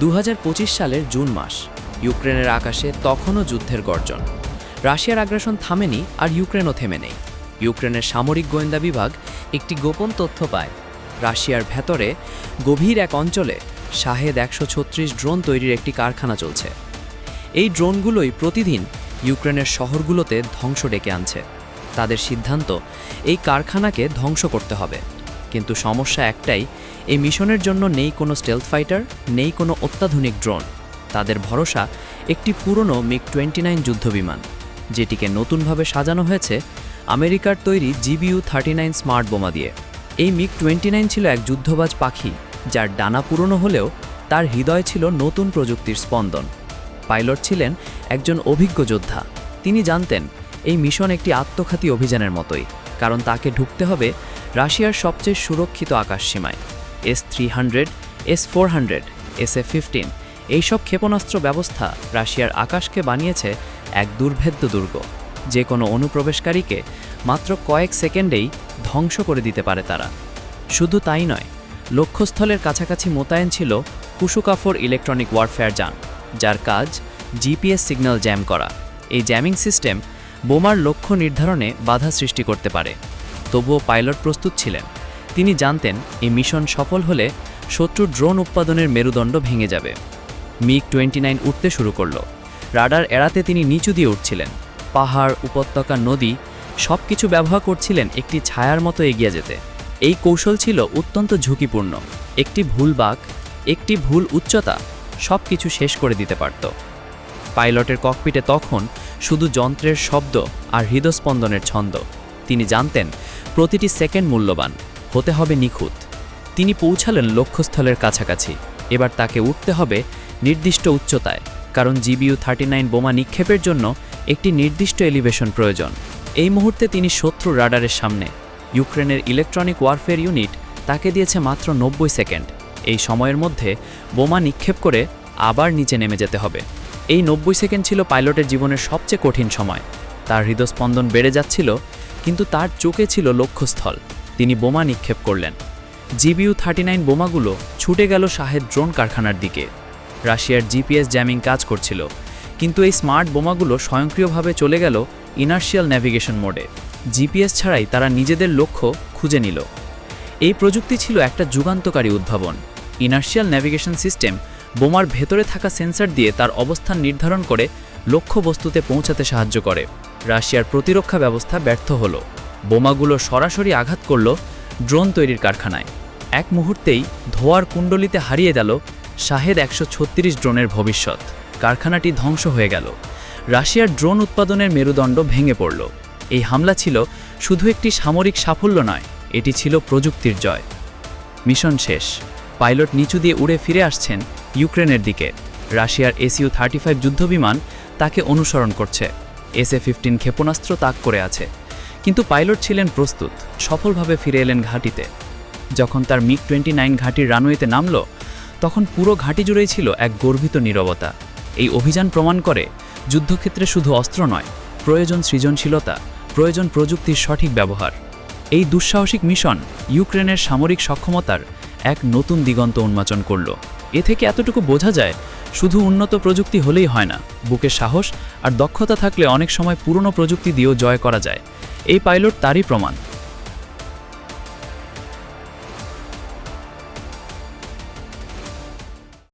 দু হাজার পঁচিশ সালের জুন মাস, ইউক্রেনের আকাশে তখনও যুদ্ধের গর্জন। রাশিয়ার আগ্রাসন থামেনি আর ইউক্রেনও থেমে নেই। ইউক্রেনের সামরিক গোয়েন্দা বিভাগ একটি গোপন তথ্য পায়, রাশিয়ার ভেতরে গভীর এক অঞ্চলে শাহেদ একশো ছত্রিশ ড্রোন তৈরির একটি কারখানা চলছে। এই ড্রোনগুলোই প্রতিদিন ইউক্রেনের শহরগুলোতে ধ্বংস ডেকে আনছে। তাদের সিদ্ধান্ত, এই কারখানাকে ধ্বংস করতে হবে। কিন্তু সমস্যা একটাই, এই মিশনের জন্য নেই কোনো স্টেলথ ফাইটার নেই কোনো অত্যাধুনিক ড্রোন তাদের ভরসা একটি পুরনো মিগ টোয়েন্টি নাইন যুদ্ধবিমান, যেটিকে নতুনভাবে সাজানো হয়েছে আমেরিকার তৈরি জিবিইউ থার্টি নাইন স্মার্ট বোমা দিয়ে। এই মিগ টোয়েন্টি নাইন ছিল এক যুদ্ধবাজ পাখি, যার ডানা পুরনো হলেও তার হৃদয় ছিল নতুন প্রযুক্তির স্পন্দন। পাইলট ছিলেন একজন অভিজ্ঞ যোদ্ধা। তিনি জানতেন, এই মিশন একটি আত্মঘাতী অভিযানের মতোই, কারণ তাকে ঢুকতে হবে রাশিয়ার সবচেয়ে সুরক্ষিত আকাশসীমায় S three hundred S four hundred S A fifteen এইসব ক্ষেপণাস্ত্র ব্যবস্থা রাশিয়ার আকাশকে বানিয়েছে এক দুর্ভেদ্য দুর্গ। যে কোনো অনুপ্রবেশকারীকে মাত্র কয়েক সেকেন্ডেই ধ্বংস করে দিতে পারে তারা। শুধু তাই নয়, লক্ষ্যস্থলের কাছাকাছি মোতায়েন ছিল কুশুকাফোর ইলেকট্রনিক ওয়ারফেয়ার যান, যার কাজ জিপিএস সিগন্যাল জ্যাম করা। এই জ্যামিং সিস্টেম বোমার লক্ষ্য নির্ধারণে বাধা সৃষ্টি করতে পারে। তবুও পাইলট প্রস্তুত ছিলেন। তিনি জানতেন, এই মিশন সফল হলে শত্রু ড্রোন উৎপাদনের মেরুদণ্ড ভেঙে যাবে। মিগ টোয়েন্টি নাইন উঠতে শুরু করল। রাডার এড়াতে তিনি নিচু দিয়ে উঠছিলেন। পাহাড়, উপত্যকা, নদী সব কিছু ব্যবহার করছিলেন একটি ছায়ার মতো এগিয়ে যেতে। এই কৌশল ছিল অত্যন্ত ঝুঁকিপূর্ণ। একটি ভুল বাক, একটি ভুল উচ্চতা সব কিছু শেষ করে দিতে পারত। পাইলটের ককপিটে তখন শুধু যন্ত্রের শব্দ আর হৃদস্পন্দনের ছন্দ। তিনি জানতেন প্রতিটি সেকেন্ড মূল্যবান, হতে হবে নিখুঁত। তিনি পৌঁছালেন লক্ষ্যস্থলের কাছাকাছি। এবার তাকে উঠতে হবে নির্দিষ্ট উচ্চতায়, কারণ জিবিইউ থার্টি বোমা নিক্ষেপের জন্য একটি নির্দিষ্ট এলিভেশন প্রয়োজন। এই মুহূর্তে তিনি শত্রু রাডারের সামনে। ইউক্রেনের ইলেকট্রনিক ওয়ারফেয়ার ইউনিট তাকে দিয়েছে মাত্র নব্বই সেকেন্ড। এই সময়ের মধ্যে বোমা নিক্ষেপ করে আবার নিচে নেমে যেতে হবে। এই নব্বই সেকেন্ড ছিল পাইলটের জীবনের সবচেয়ে কঠিন সময়। তার হৃদস্পন্দন বেড়ে যাচ্ছিল কিন্তু তার চোখে ছিল লক্ষ্যস্থল। তিনি বোমা নিক্ষেপ করলেন। জিবিইউ থার্টি নাইন বোমাগুলো ছুটে গেল শাহেদ ড্রোন কারখানার দিকে। রাশিয়ার জিপিএস জ্যামিং কাজ করছিল। কিন্তু এই স্মার্ট বোমাগুলো স্বয়ংক্রিয়ভাবে চলে গেল ইনার্শিয়াল ন্যাভিগেশন মোডে। জিপিএস ছাড়াই তারা নিজেদের লক্ষ্য খুঁজে নিল। এই প্রযুক্তি ছিল একটা যুগান্তকারী উদ্ভাবন। ইনার্শিয়াল ন্যাভিগেশন সিস্টেম বোমার ভেতরে থাকা সেন্সর দিয়ে তার অবস্থান নির্ধারণ করে লক্ষ্য বস্তুতে পৌঁছাতে সাহায্য করে। রাশিয়ার প্রতিরক্ষা ব্যবস্থা ব্যর্থ হল। বোমাগুলো সরাসরি আঘাত করল ড্রোন তৈরির কারখানায়। এক মুহূর্তেই ধোয়ার কুণ্ডলিতে হারিয়ে গেল শাহেদ একশো ছত্রিশ ড্রোনের ভবিষ্যৎ। কারখানাটি ধ্বংস হয়ে গেল। রাশিয়ার ড্রোন উৎপাদনের মেরুদণ্ড ভেঙে পড়ল। এই হামলা ছিল শুধু একটি সামরিক সাফল্য নয়, এটি ছিল প্রযুক্তির জয়। মিশন শেষ। পাইলট নিচু দিয়ে উড়ে ফিরে আসছেন ইউক্রেনের দিকে। রাশিয়ার এসইউ থার্টি ফাইভ যুদ্ধবিমান তাকে অনুসরণ করছে। এস এ ফিফটিন ক্ষেপণাস্ত্র তাক করে আছে। কিন্তু পাইলট ছিলেন প্রস্তুত, সফলভাবে ফিরে এলেন ঘাঁটিতে। যখন তার মিগ টোয়েন্টি নাইন ঘাঁটির রানওয়েতে নামল, তখন পুরো ঘাঁটি জুড়েই ছিল এক গর্বিত নীরবতা। এই অভিযান প্রমাণ করে যুদ্ধক্ষেত্রে শুধু অস্ত্র নয়, প্রয়োজন সৃজনশীলতা, প্রয়োজন প্রযুক্তির সঠিক ব্যবহার। এই দুঃসাহসিক মিশন ইউক্রেনের সামরিক সক্ষমতার এক নতুন দিগন্ত উন্মোচন করল। এ থেকে এতটুকু বোঝা যায়, শুধু উন্নত প্রযুক্তি হলেই হয় না। বুকের সাহস আর দক্ষতা থাকলে অনেক সময় পুরনো প্রযুক্তি দিয়েও জয় করা যায়। এই পাইলট তারই প্রমাণ।